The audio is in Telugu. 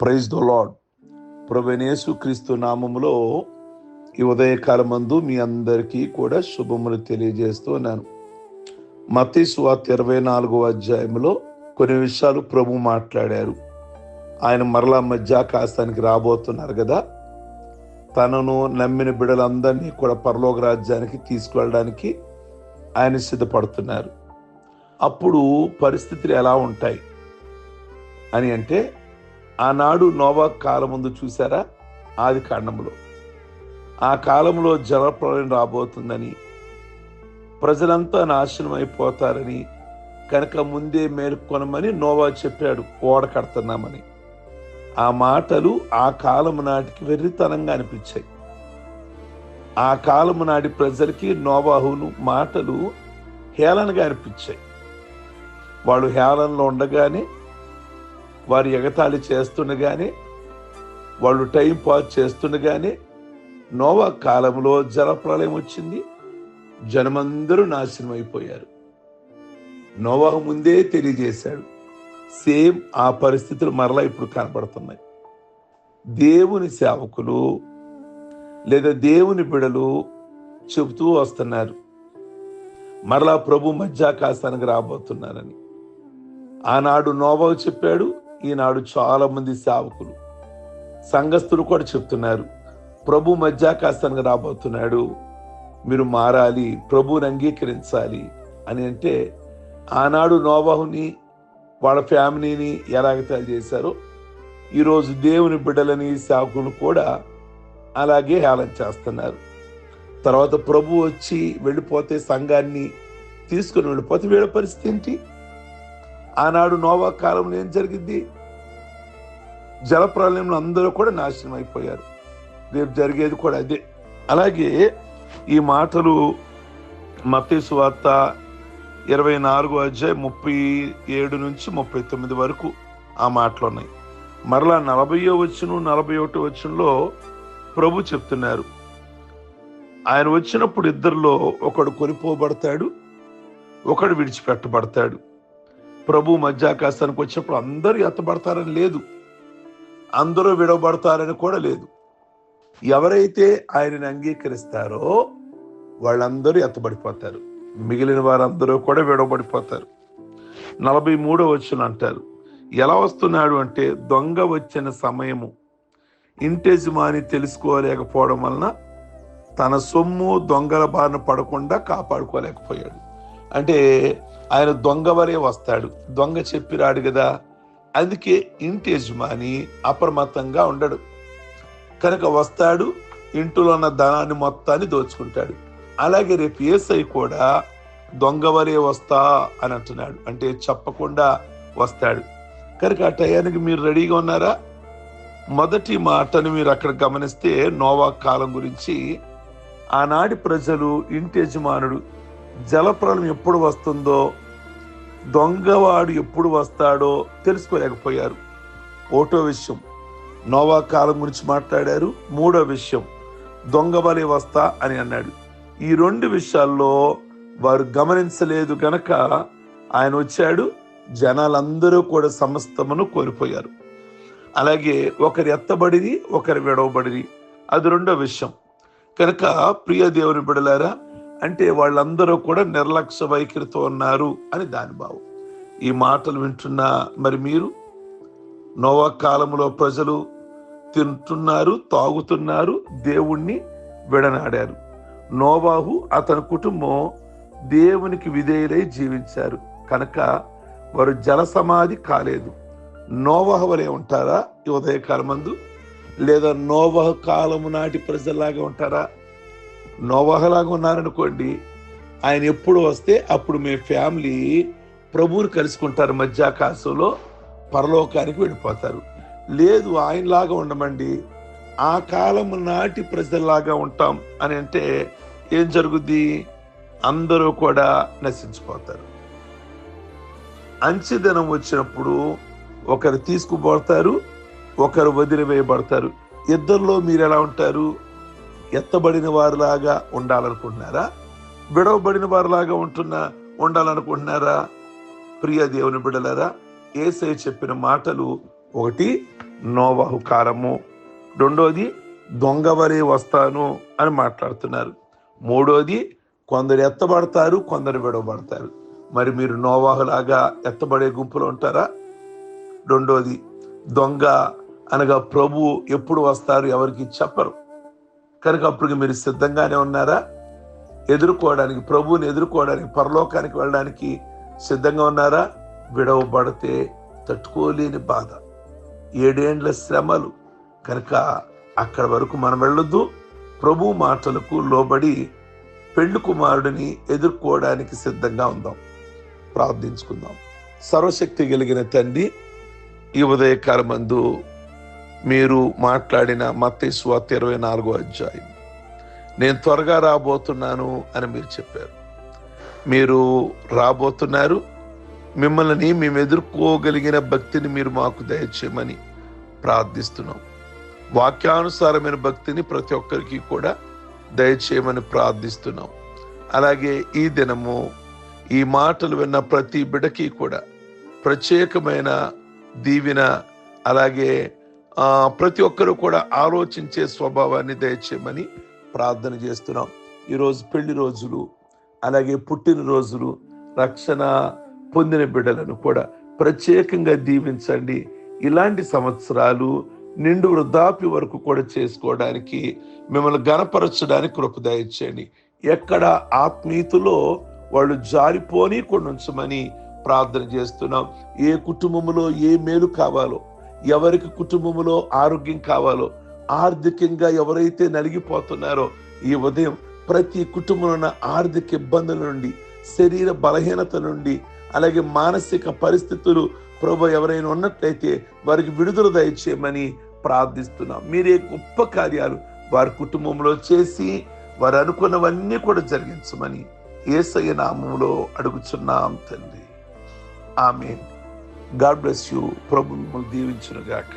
ప్రైజ్ ద లాడ్ ప్రవణేశు క్రీస్తు నామములో ఈ ఉదయకాలమందు మీ అందరికీ కూడా శుభములు తెలియజేస్తున్నాను మతి సువార్త ఇరవై నాలుగో అధ్యాయంలో కొన్ని విషయాలు ప్రభు మాట్లాడారు. ఆయన మరలా మధ్యాకాశానికి రాబోతున్నారు కదా. తనను నమ్మిన బిడ్డలందరినీ కూడా పరలోక రాజ్యానికి తీసుకువెళ్ళడానికి ఆయన సిద్ధపడుతున్నారు. అప్పుడు పరిస్థితులు ఎలా ఉంటాయి? అని అంటే ఆనాడు నోవా కాలముందు చూసారా ఆది కాండంలో ఆ కాలంలో జలప్రలయం రాబోతుందని ప్రజలంతా నాశనం అయిపోతారని కనుక ముందే మేల్కొనమని నోవా చెప్పాడు ఓడ కడుతున్నామని. ఆ మాటలు ఆ కాలము నాటికి వెర్రితనంగా అనిపించాయి. ఆ కాలము నాటి ప్రజలకి నోవాహును మాటలు హేళనగా అనిపించాయి. వాళ్ళు హేళనలో ఉండగానే వారు ఎగతాళి చేస్తుండగానే వాళ్ళు టైం పాస్ చేస్తుండగానే నోవా కాలంలో జలప్రలయం వచ్చింది జనమందరూ నాశనం అయిపోయారు. నోవాహు ముందే తెలియజేశాడు సేమ్ ఆ పరిస్థితులు మరలా ఇప్పుడు కనపడుతున్నాయి దేవుని సేవకులు లేదా దేవుని బిడలు చెబుతూ వస్తున్నారు మరలా ప్రభు మధ్యాకాశానికి రాబోతున్నారని. ఆనాడు నోవా చెప్పాడు ఈనాడు చాలామంది సేవకులు సంఘస్థులు కూడా చెప్తున్నారు ప్రభు మధ్యాకాశానికి రాబోతున్నాడు మీరు మారాలి ప్రభువుని అంగీకరించాలి అని అంటే ఆనాడు నోబాహుని వాళ్ళ ఫ్యామిలీని ఎలాగతాలు చేశారో ఈరోజు దేవుని బిడ్డలని సేవకులు కూడా అలాగే హేళన చేస్తున్నారు. తర్వాత ప్రభు వచ్చి వెళ్ళిపోతే సంఘాన్ని తీసుకుని వెళ్ళిపోతే వీళ్ళ పరిస్థితి ఏంటి? ఆనాడు నోవా కాలంలో ఏం జరిగింది? జలప్రాలయంలో అందరూ కూడా నాశనం అయిపోయారు. రేపు జరిగేది కూడా అదే. అలాగే ఈ మాటలు మతేసు వార్త ఇరవై నాలుగు అధ్యాయం ముప్పై ఏడు నుంచి ముప్పై తొమ్మిది వరకు ఆ మాటలు ఉన్నాయి. మరలా నలభయో వచ్చును నలభై ఒకటి వచ్చులో ప్రభు చెప్తున్నారు. ఆయన వచ్చినప్పుడు ఇద్దరిలో ఒకడు కొనిపోబడతాడు ఒకడు విడిచిపెట్టబడతాడు. ప్రభు మధ్యాకాశానికి వచ్చినప్పుడు అందరూ ఎత్తబడతారని లేదు. అందరూ విడవబడతారని కూడా లేదు. ఎవరైతే ఆయనని అంగీకరిస్తారో వాళ్ళందరూ ఎత్తబడిపోతారు. మిగిలిన వారందరూ కూడా విడవబడిపోతారు. నలభై మూడో వచ్చిన అంటారు. ఎలా వస్తున్నాడు అంటే దొంగ వచ్చిన సమయము ఇంటెజమాని తెలుసుకోలేకపోవడం వలన తన సొమ్ము దొంగల బారిన పడకుండా కాపాడుకోలేకపోయాడు. అంటే ఆయన దొంగ వరే వస్తాడు. దొంగ చెప్పి రాడు కదా. అందుకే ఇంటి యజమాని అప్రమత్తంగా ఉండడు. కనుక వస్తాడు ఇంటిలో ఉన్న ధనాన్ని మొత్తాన్ని దోచుకుంటాడు. అలాగే రేపు ఏసై కూడా దొంగ వరే వస్తా అని అంటున్నాడు. అంటే చెప్పకుండా వస్తాడు. కనుక ఆ టయానికి మీరు రెడీగా ఉన్నారా? మొదటి మాటను మీరు అక్కడ గమనిస్తే నోవా కాలం గురించి ఆనాటి ప్రజలు ఇంటి యజమానుడు జలప్రలయం ఎప్పుడు వస్తుందో దొంగవాడు ఎప్పుడు వస్తాడో తెలుసుకోలేకపోయారు. ఓటో విషయం నోవా కాలం గురించి మాట్లాడారు. మూడో విషయం దొంగ బలి వస్తా అని అన్నాడు. ఈ రెండు విషయాల్లో వారు గమనించలేదు గనక ఆయన వచ్చాడు. జనాలందరూ కూడా సమస్తమును కోల్పోయారు. అలాగే ఒకరు ఎత్తబడిది ఒకరు విడవబడిది అది రెండో విషయం. కనుక ప్రియ దేవుని బిడలారా అంటే వాళ్ళందరూ కూడా నిర్లక్ష్య వైఖరితో ఉన్నారు అని దాని భావం. ఈ మాటలు వింటున్న మరి మీరు? నోవా కాలంలో ప్రజలు తింటున్నారు తాగుతున్నారు దేవుణ్ణి విడనాడారు. నోవాహు అతని కుటుంబం దేవునికి విధేయులై జీవించారు. కనుక వారు జల సమాధి కాలేదు. నోవహ వలె ఉంటారా ఈ ఉదయకాలమందు? లేదా నోవహ కాలము నాటి ప్రజల్లాగా ఉంటారా? నోవహలాగా ఉన్నారనుకోండి ఆయన ఎప్పుడు వస్తే అప్పుడు మీ ఫ్యామిలీ ప్రభువుని కలుసుకుంటారు మధ్యాకాశంలో పరలోకానికి వెళ్ళిపోతారు. లేదు ఆయనలాగా ఉండమండి. ఆ కాలం నాటి ప్రజల్లాగా ఉంటాం అని అంటే ఏం జరుగుద్ది? అందరూ కూడా నశించిపోతారు. అంచెదనం వచ్చినప్పుడు ఒకరు తీసుకుపోతారు ఒకరు వదిలివేయబడతారు. ఇద్దరిలో మీరు ఎలా ఉంటారు? ఎత్తబడిన వారిలాగా ఉండాలనుకుంటున్నారా? విడవబడిన వారిలాగా ఉంటున్న ఉండాలనుకుంటున్నారా? ప్రియ దేవుని బిడలరా ఏసై చెప్పిన మాటలు ఒకటి నోవాహు కారము రెండోది దొంగ వస్తాను అని మాట్లాడుతున్నారు. మూడోది కొందరు ఎత్తబడతారు కొందరు విడవబడతారు. మరి మీరు నోవాహులాగా ఎత్తబడే గుంపులో ఉంటారా? రెండోది దొంగ అనగా ప్రభు ఎప్పుడు వస్తారు ఎవరికి చెప్పరు. కనుక అప్పుడు మీరు సిద్ధంగానే ఉన్నారా? ఎదుర్కోవడానికి ప్రభువుని ఎదుర్కోవడానికి పరలోకానికి వెళ్ళడానికి సిద్ధంగా ఉన్నారా? విడవబడితే తట్టుకోలేని బాధ. ఏడేండ్ల శ్రమలు. కనుక అక్కడ వరకు మనం వెళ్ళొద్దు. ప్రభు మాటలకు లోబడి పెళ్ళి కుమారుడిని ఎదుర్కోవడానికి సిద్ధంగా ఉందాం. ప్రార్థించుకుందాం. సర్వశక్తి కలిగిన తండ్రి ఈ ఉదయకాలమందు మీరు మాట్లాడిన మత్తయి స్వాత ఇరవై నాలుగో అధ్యాయం. నేను త్వరగా రాబోతున్నాను అని మీరు చెప్పారు. మీరు రాబోతున్నారు. మిమ్మల్ని మేము ఎదుర్కోగలిగిన భక్తిని మీరు మాకు దయచేయమని ప్రార్థిస్తున్నాం. వాక్యానుసారమైన భక్తిని ప్రతి ఒక్కరికి కూడా దయచేయమని ప్రార్థిస్తున్నాం. అలాగే ఈ దినము ఈ మాటలు విన్న ప్రతి బిడకి కూడా ప్రత్యేకమైన దీవిన అలాగే ప్రతి ఒక్కరూ కూడా ఆలోచించే స్వభావాన్ని దయచేయమని ప్రార్థన చేస్తున్నాం. ఈరోజు పెళ్ళి రోజులు అలాగే పుట్టినరోజులు రక్షణ పొందిన బిడ్డలను కూడా ప్రత్యేకంగా దీవించండి. ఇలాంటి సంవత్సరాలు నిండు వృద్ధాప్య వరకు కూడా చేసుకోవడానికి మిమ్మల్ని గనపరచడానికి కృప దయచేయండి. ఎక్కడ ఆత్మీయతలో వాళ్ళు జారిపోని ఉంచమని ప్రార్థన చేస్తున్నాం. ఏ కుటుంబంలో ఏ మేలు కావాలో ఎవరికి కుటుంబంలో ఆరోగ్యం కావాలో ఆర్థికంగా ఎవరైతే నలిగిపోతున్నారో ఈ ఉదయం ప్రతి కుటుంబంలో ఉన్న ఆర్థిక ఇబ్బందుల నుండి శరీర బలహీనత నుండి అలాగే మానసిక పరిస్థితులు ప్రభు ఎవరైనా ఉన్నట్లయితే వారికి విడుదల దయచేయమని ప్రార్థిస్తున్నాం. మీరే గొప్ప కార్యాలు వారి కుటుంబంలో చేసి వారు అనుకున్నవన్నీ కూడా జరిగించమని ఏసయ్య నామంలో అడుగుచున్నాం తండ్రి. ఆమె గాడ్ బ్లెస్ యూ ప్రభు మిమ్మల్ని దీవించును గాక